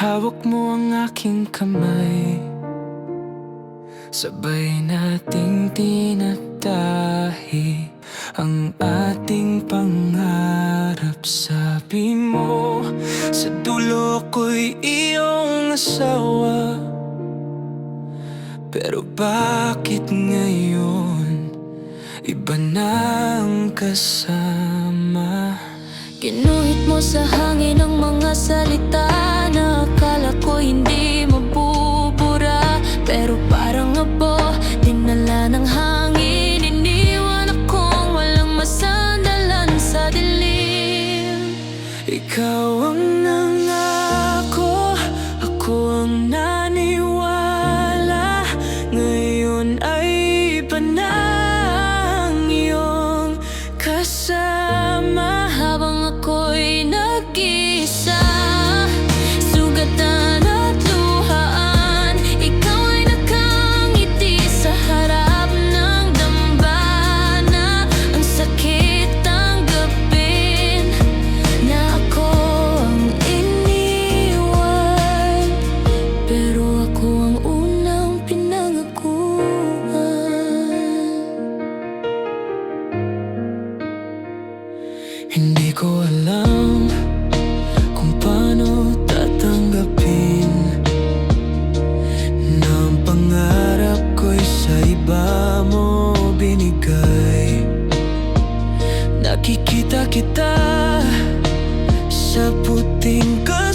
Hawak mo ang aking kamay. Sabay nating tinatahi Ang ating pangarap. Sabi mo Sa dulo ko'y iyong asawa. Pero bakit ngayon Iba na ang kasama? Ginuhit mo sa hangin ang mga salita Hindi ko alam kung paano tatanggapin Na ang pangarap ko'y sa iba mo binigay. Nakikita kita sa puting kanya